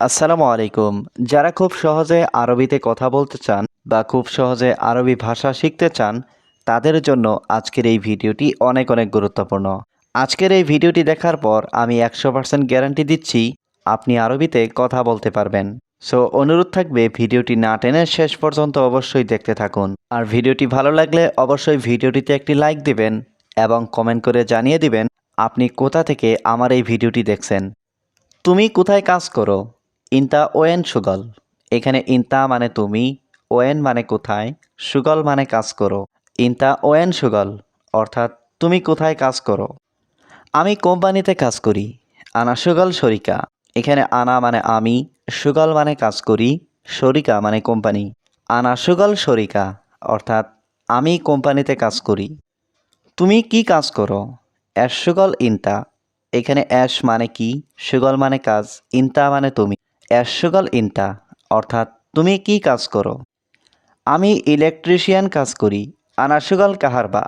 আসসালামু আলাইকুম। যারা খুব সহজে আরবিতে কথা বলতে চান বা খুব সহজে আরবি ভাষা শিখতে চান, তাদের জন্য আজকের এই ভিডিওটি অনেক অনেক গুরুত্বপূর্ণ। আজকের এই ভিডিওটি দেখার পর আমি একশো পার্সেন্ট গ্যারান্টি দিচ্ছি আপনি আরবিতে কথা বলতে পারবেন। সো, অনুরোধ থাকবে ভিডিওটি না টেনে শেষ পর্যন্ত অবশ্যই দেখতে থাকুন। আর ভিডিওটি ভালো লাগলে অবশ্যই ভিডিওটিতে একটি লাইক দিবেন এবং কমেন্ট করে জানিয়ে দিবেন আপনি কোথা থেকে আমার এই ভিডিওটি দেখছেন। তুমি কোথায় কাজ করো? ইনতা ওয়েন সুগল। এখানে ইনতা মানে তুমি, ওয়েন মানে কোথায়, সুগল মানে কাজ করো। ইনতা ওয়েন সুগল, অর্থাৎ তুমি কোথায় কাজ করো। আমি কোম্পানিতে কাজ করি, আনা সুগল শরিকা। এখানে আনা মানে আমি, সুগল মানে কাজ করি, শরিকা মানে কোম্পানি। আনা সুগল শরিকা, অর্থাৎ আমি কোম্পানিতে কাজ করি। তুমি কি কাজ করো? অ্যাশ সুগল ইনতা। এখানে অ্যাশ মানে কি, সুগল মানে কাজ, ইনতা মানে তুমি। অ্যাশ সুগল ইনতা অর্থাৎ তুমি কি কাজ করো? আমি ইলেকট্রিশিয়ান কাজ করি আনা সুগল কাহারবা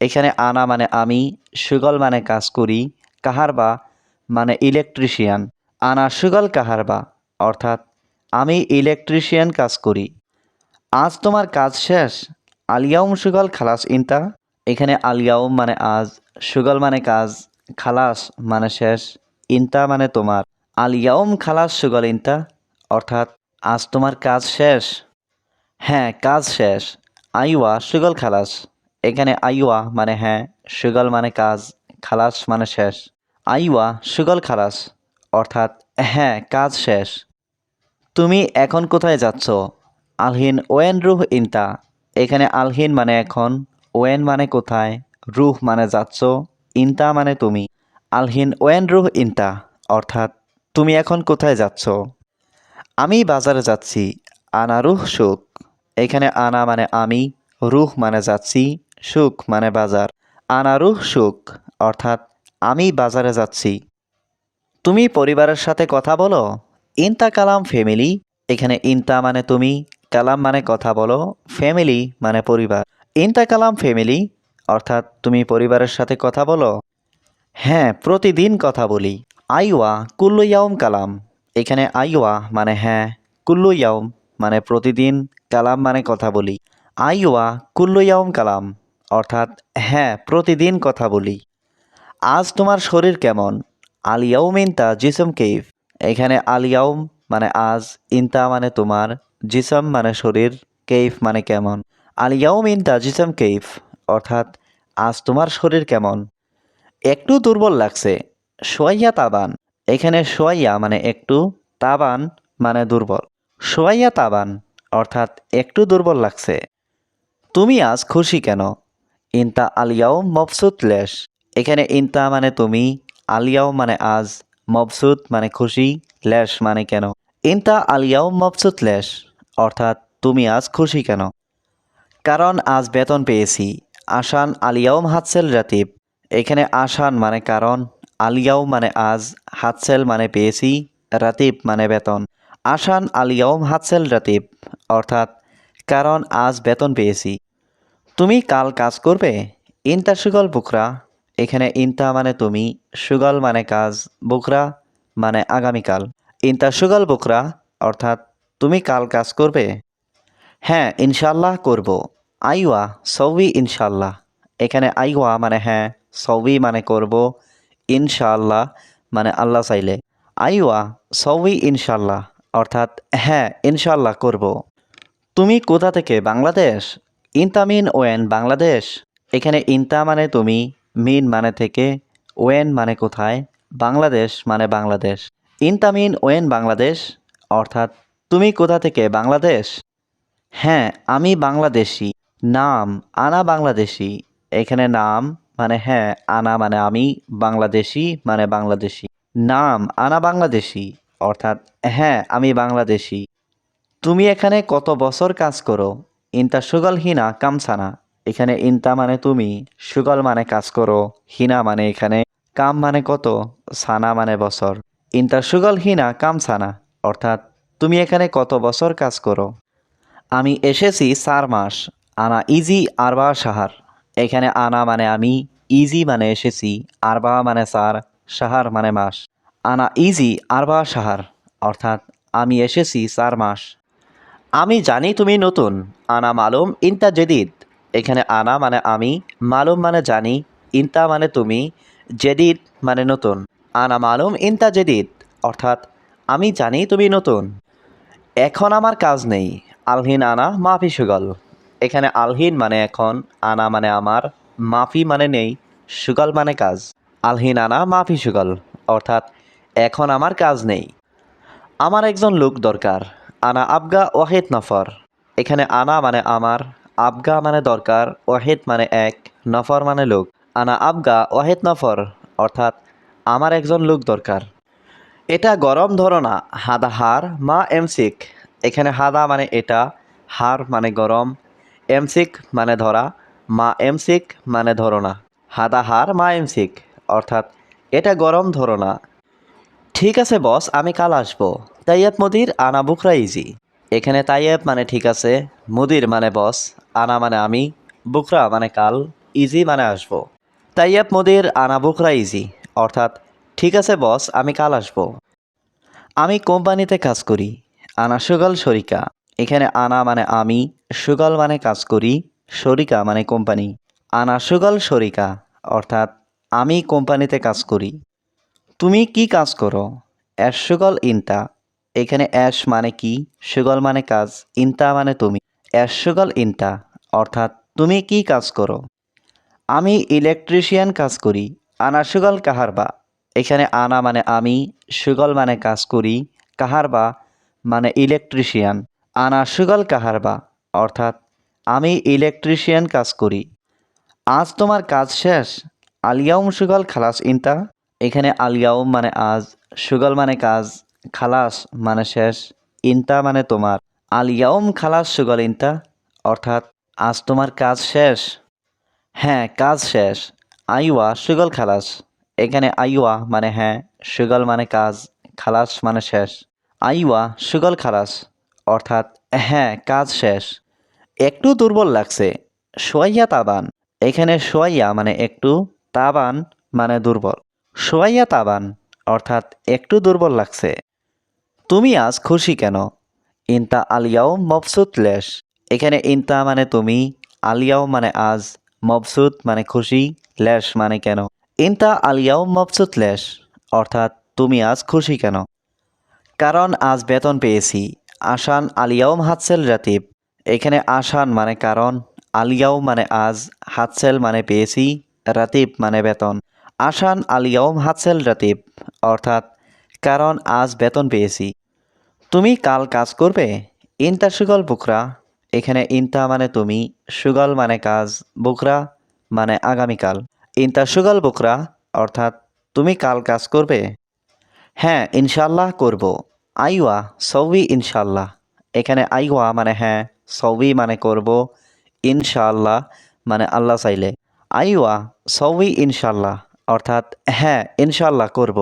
এখানে আনা মানে আমি, সুগল মানে কাজ করি কাহারবা মানে ইলেকট্রিশিয়ান। আনা সুগল কাহারবা অর্থাৎ আমি ইলেকট্রিশিয়ান কাজ করি। আজ তোমার কাজ শেষ, আলিয়াউম সুগল খালাস ইনতা এখানে আলিয়াউম মানে আজ, সুগল মানে কাজ, খালাস মানে শেষ ইনতা মানে তোমার। আলিয়াউম খালাস সুগল ইনতা অর্থাৎ, আজ তোমার কাজ শেষ। হ্যাঁ কাজ শেষ। আইওয়া, সুগল খালাস। এখানে আইওয়া মানে হ্যাঁ সুগল মানে কাজ, খালাস মানে শেষ। আইওয়া, সুগল খালাস, অর্থাৎ হ্যাঁ কাজ শেষ। তুমি এখন কোথায় যাচ্ছ? আলহিন ওয়েন রুহ ইনতা এখানে আলহিন মানে এখন, ওয়েন মানে কোথায়, রুহ মানে যাচ্ছ ইনতা মানে তুমি। আলহিন ওয়েন রুহ ইনতা অর্থাৎ তুমি এখন কোথায় যাচ্ছ? আমি বাজারে যাচ্ছি। আনা রুহ সুখ। এখানে আনা মানে আমি, রুহ মানে যাচ্ছি, সুখ মানে বাজার। আনা রুহ সুখ, অর্থাৎ আমি বাজারে যাচ্ছি। তুমি পরিবারের সাথে কথা বলো? ইনতা কালাম ফ্যামিলি। এখানে ইনতা মানে তুমি, কালাম মানে কথা বলো। ফ্যামিলি মানে পরিবার। ইনতা কালাম ফ্যামিলি, অর্থাৎ তুমি পরিবারের সাথে কথা বলো? হ্যাঁ প্রতিদিন কথা বলি। আইওয়া কুল্লু ইয়াউম কালাম। এখানে আইওয়া মানে হ্যাঁ কুল্লু ইয়াউম মানে প্রতিদিন, কালাম মানে কথা বলি। আইওয়া কুল্লু ইয়াউম কালাম, অর্থাৎ হ্যাঁ প্রতিদিন কথা বলি। আজ তোমার শরীর কেমন? আলিয়াউম ইনতা জিসম কেইফ? এখানে আলিয়াউম মানে আজ, ইনতা মানে তোমার, জিসম মানে শরীর, কেইফ মানে কেমন? আলিয়াউম ইনতা জিসম কেইফ, অর্থাৎ আজ তোমার শরীর কেমন? একটু দুর্বল লাগছে সোয়াইয়া তাবান। এখানে সোয়াইয়া মানে একটু, তাবান মানে দুর্বল। সোয়াইয়া তাবান অর্থাৎ একটু দুর্বল লাগছে। তুমি আজ খুশি কেন? ইনতা আলিয়াও মবসুত লেশ। এখানে ইনতা মানে তুমি আলিয়াও মানে আজ, মবসুত মানে খুশি, লেশ মানে কেন? ইনতা আলিয়াও মবসুত লেশ অর্থাৎ তুমি আজ খুশি কেন? কারণ আজ বেতন পেয়েছি। আসান আলিয়াউম হাতসেল রাতিব। এখানে আসান মানে কারণ আলিয়াও মানে আজ হাতসেল মানে পেয়েছি রাতিব মানে বেতন। আসান আলিয়াউম হাতসেল রাতিব, অর্থাৎ কারণ আজ বেতন পেয়েছি। তুমি কাল কাজ করবে? ইনতা সুগল বুকরা, এখানে ইনতা মানে তুমি, সুগল মানে কাজ, বুকরা মানে আগামীকাল। ইনতা সুগল বুকরা, অর্থাৎ তুমি কাল কাজ করবে? হ্যাঁ ইনশাল্লাহ করব। আইওয়া, সৌবি ইনশাল্লাহ এখানে আইওয়া মানে হ্যাঁ সৌবি মানে করব। ইনশাল্লাহ মানে আল্লাহ চাইলে। আইওয়া সৌবি ইনশাল্লাহ অর্থাৎ হ্যাঁ ইনশাল্লাহ করব। তুমি কোথা থেকে? বাংলাদেশ? ইনতামিন ওয়েন, বাংলাদেশ। এখানে ইনতা মানে তুমি, মিন মানে থেকে, ওয়েন মানে কোথায়? বাংলাদেশ মানে বাংলাদেশ। ইনতামিন ওয়েন, বাংলাদেশ, অর্থাৎ তুমি কোথা থেকে? বাংলাদেশ? হ্যাঁ আমি বাংলাদেশি। নাম, আনা বাংলাদেশি। এখানে নাম মানে হ্যাঁ আনা মানে আমি বাংলাদেশি মানে বাংলাদেশি। নাম আনা বাংলাদেশি, অর্থাৎ হ্যাঁ আমি বাংলাদেশি। তুমি এখানে কত বছর কাজ করো? ইনতা সুগল হিনা কামসানা এখানে ইনতা মানে তুমি, সুগল মানে কাজ করো, হিনা মানে এখানে, কাম মানে কত? সানা মানে বছর। ইনতা সুগল হিনা কামসানা অর্থাৎ তুমি এখানে কত বছর কাজ করো? আমি এসেছি চার মাস, আনা ইজি আরবা সাহার। এখানে আনা মানে আমি ইজি মানে এসেছি, আরবা মানে চার সাহার মানে মাস। আনা ইজি আরবা সাহার, অর্থাৎ আমি এসেছি চার মাস। আমি জানি তুমি নতুন, আনা মালুম, ইনতা জেদিদ। এখানে আনা মানে আমি, মালুম মানে জানি, ইনতা মানে তুমি, জেদিদ মানে নতুন। আনা মালুম, ইনতা জেদিদ, অর্থাৎ আমি জানি তুমি নতুন। এখন আমার কাজ নেই, আলহিন আনা, মাফি সুগল। এখানে আলহিন মানে এখন আনা মানে আমার, মাফি মানে নেই, সুগল মানে কাজ। আলহিন আনা, মাফি সুগল, অর্থাৎ এখন আমার কাজ নেই। আমার একজন লোক দরকার, আনা আবগা ওয়াহেদ নফর। এখানে আনা মানে আমার, আবগা মানে দরকার, ওয়াহেদ মানে এক, নফর মানে লোক। আনা আবগা, ওয়াহেদ নফর, অর্থাৎ আমার একজন লোক দরকার। এটা গরম ধরো না, হাদা হার, মা এমসিক। এখানে হাদা মানে এটা, হার মানে গরম এমসিক মানে ধরা, মা এমসিক মানে ধরো না। হাদা হার, মা এমসিক, অর্থাৎ এটা গরম ধরো না। ঠিক আছে বস, আমি কাল আসব। তাইয়াব মুদির আনা বুকরা ইজি এখানে তাইয়াব মানে ঠিক আছে, মুদির মানে বস, আনা মানে আমি, বুকরা মানে কাল ইজি মানে আসব। তাইয়াব মুদির আনা বুকরা ইজি অর্থাৎ ঠিক আছে বস, আমি কাল আসব। আমি কোম্পানিতে কাজ করি, আনা সুগল শরিকা। এখানে আনা মানে আমি, সুগল মানে কাজ করি, শরিকা মানে কোম্পানি। আনা সুগল, শরিকা, অর্থাৎ আমি কোম্পানিতে কাজ করি। তুমি কি কাজ করো? অ্যাশ সুগল ইনতা। এখানে অ্যাশ মানে কি, সুগল মানে কাজ, ইনতা মানে তুমি। অ্যাশ সুগল ইনতা, অর্থাৎ তুমি কি কাজ করো? আমি ইলেকট্রিশিয়ান কাজ করি, আনা সুগল কাহারবা এখানে আনা মানে আমি, সুগল মানে কাজ করি কাহারবা মানে ইলেকট্রিশিয়ান। আনা সুগল কাহারবা অর্থাৎ, আমি ইলেকট্রিশিয়ান কাজ করি। আজ তোমার কাজ শেষ। আলিয়াউম সুগল খালাস ইনতা? এখানে আলিয়াউম মানে আজ, সুগল মানে কাজ, খালাস মানে শেষ, ইনতা মানে তোমার। আলিয়াউম খালাস সুগল ইনতা? অর্থাৎ, আজ তোমার কাজ শেষ। হ্যাঁ কাজ শেষ। আইওয়া সুগল খালাস। এখানে আইওয়া মানে হ্যাঁ সুগল মানে কাজ, খালাস মানে শেষ। আইওয়া সুগল খালাস। অর্থাৎ হ্যাঁ কাজ শেষ। একটু দুর্বল লাগছে। সোয়াইয়া তাবান। এখানে সোয়াইয়া মানে একটু, তাবান মানে দুর্বল। সোয়াইয়া তাবান, অর্থাৎ একটু দুর্বল লাগছে। তুমি আজ খুশি কেন? ইনতা আলিয়াও মবসুত লেশ। এখানে ইনতা মানে তুমি আলিয়াও মানে আজ, মবসুত মানে খুশি, লেশ মানে কেন? ইনতা আলিয়াও মবসুত লেশ, অর্থাৎ তুমি আজ খুশি কেন? কারণ আজ বেতন পেয়েছি। আসান আলিয়াউম হাতসেল রাতিব। এখানে আসান মানে কারণ আলিয়াও মানে আজ, হাতসেল মানে পেয়েছি, রাতিব মানে বেতন। আসান আলিয়াউম হাতসেল রাতিব, অর্থাৎ কারণ, আজ বেতন পেয়েছি। তুমি কাল কাজ করবে? ইনতা সুগল বুকরা। এখানে ইনতা মানে তুমি, সুগল মানে কাজ, বুকরা মানে আগামীকাল। ইনতা সুগল বুকরা, অর্থাৎ তুমি কাল কাজ করবে? হ্যাঁ ইনশাল্লাহ করব। আইওয়া, সৌবি ইনশাল্লাহ এখানে আইওয়া মানে হ্যাঁ সৌবি মানে করব ইনশাল্লাহ মানে আল্লাহ চাইলে। আইওয়া, সৌবি ইনশাল্লাহ অর্থাৎ হ্যাঁ ইনশাল্লাহ করব।